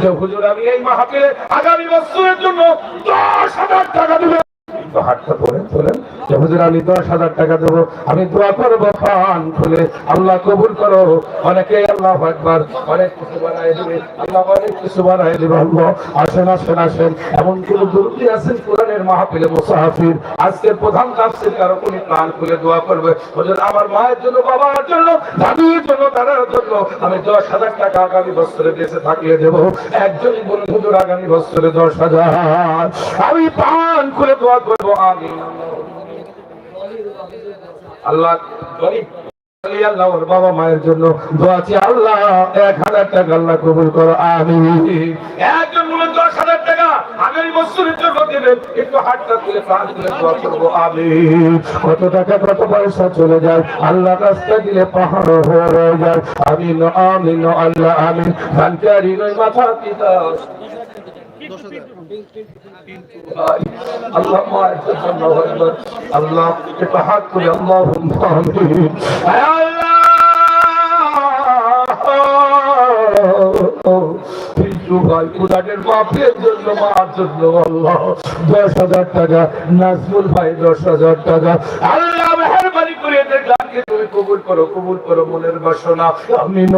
যে, হুজুর, আমি এই মাহফিলে আগামী বছরের জন্য দশ হাজার টাকা দেবেন হাটটা ধরে তোলেন হুজুর, আমি দশ হাজার টাকা দেবো। আমি দোয়া করব পান খুলে। আল্লাহ কবুল করো। অনেকে আল্লাহ একবার অনেক কিছু বানায় দিবে। আল্লাহ অনেক কিছু বানায় দিবে। আল্লাহ, আসেন আসেন আসেন। এমন কোন দুর্তি আছেন কোরআনের মাহফিলে মুসাহাফির? আজকের প্রধান তাফসির কারও কোন প্রাণ খুলে দোয়া করবে? হুজুর, আমার মায়ের জন্য, বাবার জন্য, দাদির জন্য, দাদার জন্য আমি দশ হাজার টাকা আগামী বছরে দেশে থাকলে দেবো। একজন বলুন, হুজুর, আগামী বছরে দশ হাজার। আমি পান খুলে দোয়া করব। আমি আল্লাহ বাবা মায়ের জন্য আল্লাহ, এক হাজার টাকা আল্লাহ কবুল করো আমি একজন দশ হাজার টাকা বছরের জন্য একটু তুলে দোয়া করব আমি কত টাকা, কত পয়সা চলে যায়। আল্লাহ রাস্তা দিলে পাহাড় হয়ে যায়। আমি আমি আল্লাহ আমি মাথা পিতা। জন্য দশ হাজার টাকা নাজমুল ভাই দশ হাজার টাকা আল্লাহ মেহরবানি করে এদের গানকে তুমি কবুল করো কবুল করো মনের বাসনা। আমিন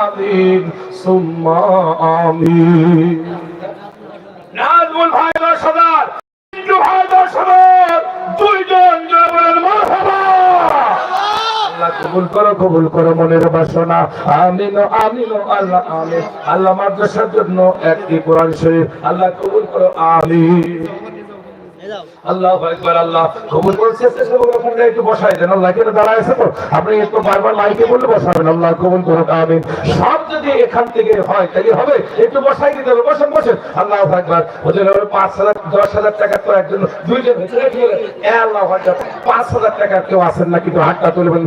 আমিন, সুম্মা আমিন। ভাই মারহাবা কবুল করো কবুল করো মনের বাসনা। আমিন আমিন, আল্লাহ আমিন। আল্লাহ মাদ্রাসার জন্য একটি কোরআন শরীফ। আল্লাহ কবুল করো, আমিন। পাঁচ হাজার টাকা কেউ না হাতটা তুলবেন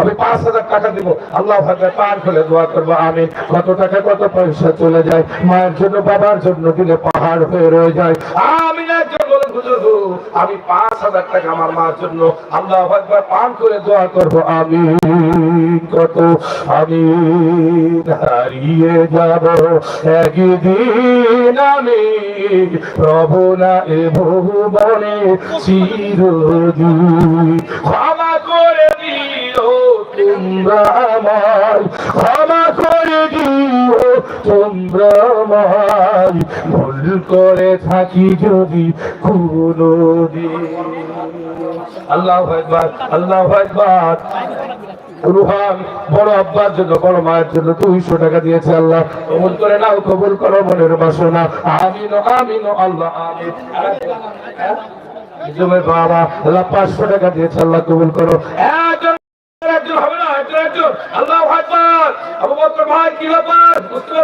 আমি পাঁচ হাজার টাকা দিব। আল্লাহ পার খুলে দোয়া করব আমি কত টাকা, কত পয়সা চলে যায়। মায়ের জন্য, বাবার জন্য দিলে পাহাড় হয়ে রয়ে যায়। আমি একজন বলেন হুজুর আমি পাঁচ হাজার টাকা আমার মার জন্য আল্লাহ একবার পান করে দোয়া করব। আমি কত, আমি হারিয়ে যাব। একদিন আমি প্রভু না এ ভুবনে চিরদিন ক্ষমা করে দিও তোমরা তোমরা আমায় ভুল করে থাকি যদি কোনো দিন আল্লাহ একবার আল্লাহ একবার রুহান, বড় আব্বার জন্য, বড় মায়ের জন্য দুইশো টাকা দিয়েছে আল্লাহ। কবুল করে নাও, কবুল করো, মনের বাসনা। আল্লাহ, আমিন। জমের বাবা, আল্লাহ পাঁচশো টাকা দিয়েছে আল্লাহ, কবুল করো। একজন হবে না, একজন আল্লাহ ভাই, কি ব্যাপার?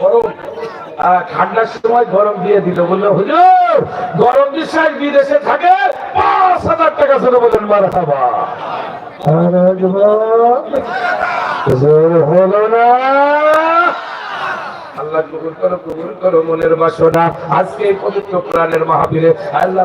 গরম। ঠান্ডার সময় গরম দিয়ে দিল। বলল, হুজুর, গরম বিশ্বাস বিদেশে থাকে, পাঁচ হাজার টাকা ছিল বলেন মারা আল্লাহ কবুল করো কবুল করো, মনের বাসনা। আজকে এই পবিত্র কোরআনের মাহফিলে আল্লাহ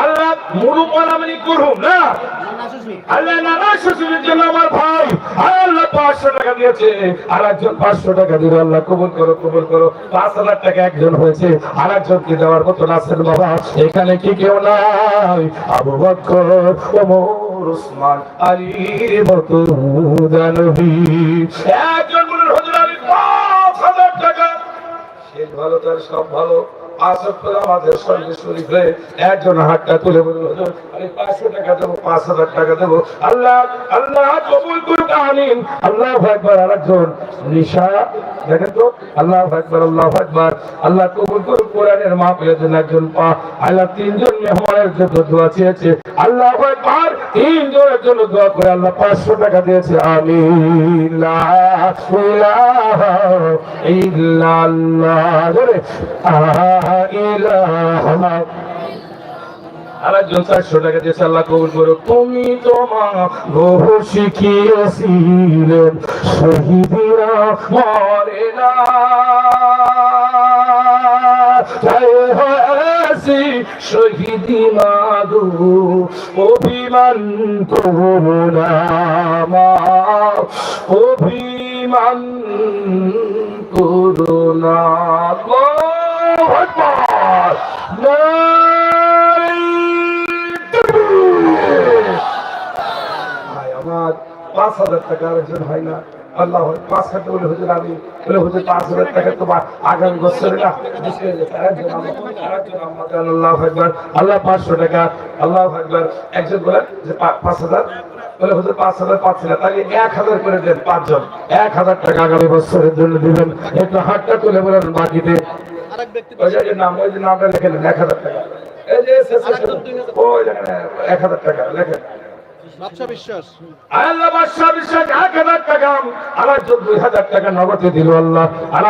আল্লাহ মুরু করুন না? আল্লাহ নানা শ্বশুরের জন্য আমার ভাই। আল্লাহ পাঁচশো টাকা দিয়েছে, আর একজন পাঁচশো টাকা দিল। আল্লাহ কবুল করো কবুল করো। পাঁচ হাজার টাকা একজন হয়েছে, আর একজনকে দেওয়ার মতো আছেন বাবা, এখানে কি কেউ নাই? আবু বকর, ওমর উসমান আলীর মতো দানবী একজন বলেন হুজুর, আমি পাঁচ হাজার টাকা। শেষ ভালো, তার সব ভালো। একজন হাতটা তুলে টাকা দেবো পাঁচ হাজার টাকা দেবো। আল্লাহ আল্লাহ কবুল করুক। আমিন। আল্লাহ একবার আরেকজন। নিশা, দেখেন তো? আল্লাহ একবার আল্লাহ একবার আল্লাহ কবুল করুক, কোরআনের মা পেয়েছেন একজন পা, আল্লাহ তিনজন মেহমানের জন্য দোয়া চেয়েছে। আল্লাহ একবার তিনজনের জন্য দোয়া করে আল্লাহ পাঁচশো টাকা দিয়েছে। আমিন। লা ইলাহা ইল্লাল্লাহ। জোরে। আহা ইলাহা আরেকজন চারশো টাকা দিয়েছে, আল্লাহ কবুল করো তুমি তোমার বহু শিখিয়েছিলেন শহীদিরা মরে না। অভিমান অভিমান করুণা আল্লাহু আকবার ভাই আমার পাঁচ হাজার টাকা আরেকজন হয় না। আল্লাহ পাঁচ হাজার বলে হুজুর আমি বলে হুজুর পাঁচ হাজার টাকা তোমার আগামী বছরে না আল্লাহ একবার আল্লাহ পাঁচশো টাকা আল্লাহ একবার একজন বলে যে পাঁচ হাজার বলে হুজুর পাঁচ হাজার পাচ্ছি না তাকে এক হাজার করে দেন পাঁচজন। এক হাজার টাকা আগামী বছরের জন্য দিবেন। একটু হাতটা তুলে বলেন বাকিতে নাম ওই যে নামটা এক হাজার টাকা। এই যে এক হাজার টাকা লেখেন। আল্লাহ টাকা দিল আল্লাহ আল্লাহ।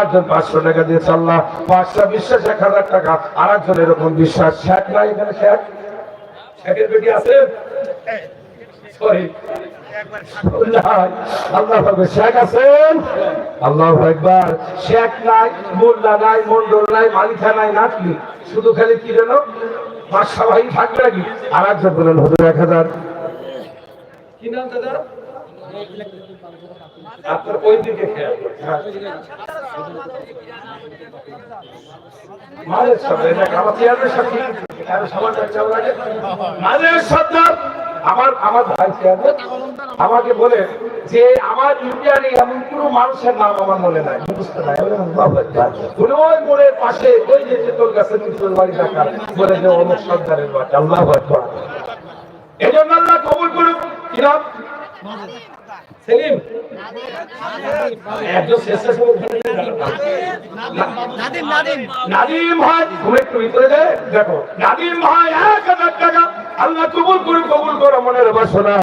শেখ নাই এখানে শুধু খালি কি যেন ভাই থাকবে নাকি? আর একজন বলেন হুজুর, এক হাজার। কি নাম দাদা? আপনার ওই দিকে হ্যাঁ। সর্দার, আমার আমার ভাই আমাকে বলে যে আমার ইন্ডিয়ানে এমন কোন মানুষের নাম আমার মনে নাই। বুঝতে নাই ওই মোড়ের পাশে ওই যে তোর কাছে বাড়ি বলে যে অমুক সর্দারের আল্লাহ আকবার। এই জন্য আল্লাহ নাম সেলিম। একজন স্বেচ্ছাসেবক নাদিম নাদিম। নাদিম ভাই তুমি একটু ভিতরে যায় দেখো নাদিম ভাই এক হাজার টাকা। আল্লাহ কবুল করুন কবুল করো মনের বাসনা।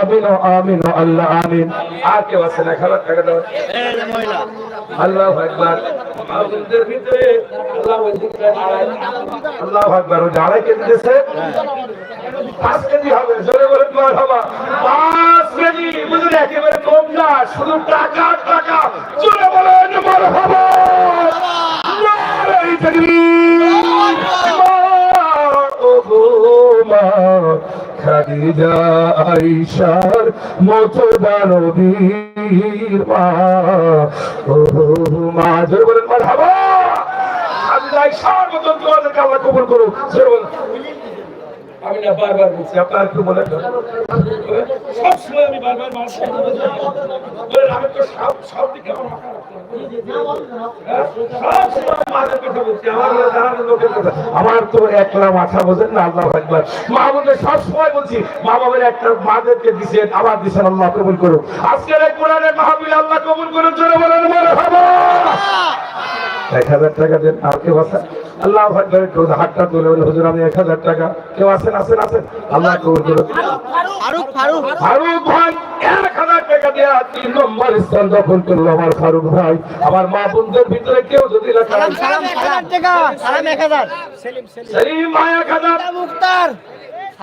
আমিন আমিন আল্লাহ আমিন। আর কেউ আছে না? এক হাজার টাকা দাও। আল্লাহ একবার ভিতরে আল্লাহ আল্লাহ একবার ওই আড়াই কেজি দিয়েছে পাঁচ কেজি হবে, জোরে বলে তোমার হবা পাঁচ কেজি বুঝলেন একেবারে কম না শুধু আইসার মতো দানবীর মা। ও মা, জোরে বলেন মার হবা খাদিজা আইসার মতো তোমাদেরকে আল্লাহ কবুল করুক জোরে বলেন আমি না বারবার বলছি, আপনার একটু দেন। সব সময় আমি বারবার মানুষকে আমি তো সব সব দিকে আমার মাথা। হ্যাঁ? আমার তো একলা মাথা বোঝেন না, আল্লাহ একবার মা বলতে সব সময় বলছি, মা বাবার একটা মাদেরকে দিছেন, আবার দিছেন, আল্লাহ কবুল করুন আজকের এই কোরআনের মাহফিল আল্লাহ কবুল করুন জোরে বলেন মনে এক হাজার টাকা দেন আর কেউ আছেন আল্লাহ ভাই একটু হাতটা তুলে বলে হুজুর আমি এক হাজার টাকা। কেউ আছেন আছেন আছেন? আল্লাহ কবুল করুন ফারুক ফারুক। ফারুক ভাই এক হাজার টাকা দেয়া তিন নম্বর স্থান দখল করল আমার ফারুক ভাই। আমার মা বোনদের ভিতরে কেউ যদি লেখা সালাম সালাম টাকা। সালাম এক হাজার সেলিম সেলিম সেলিম এক হাজার মুক্তার।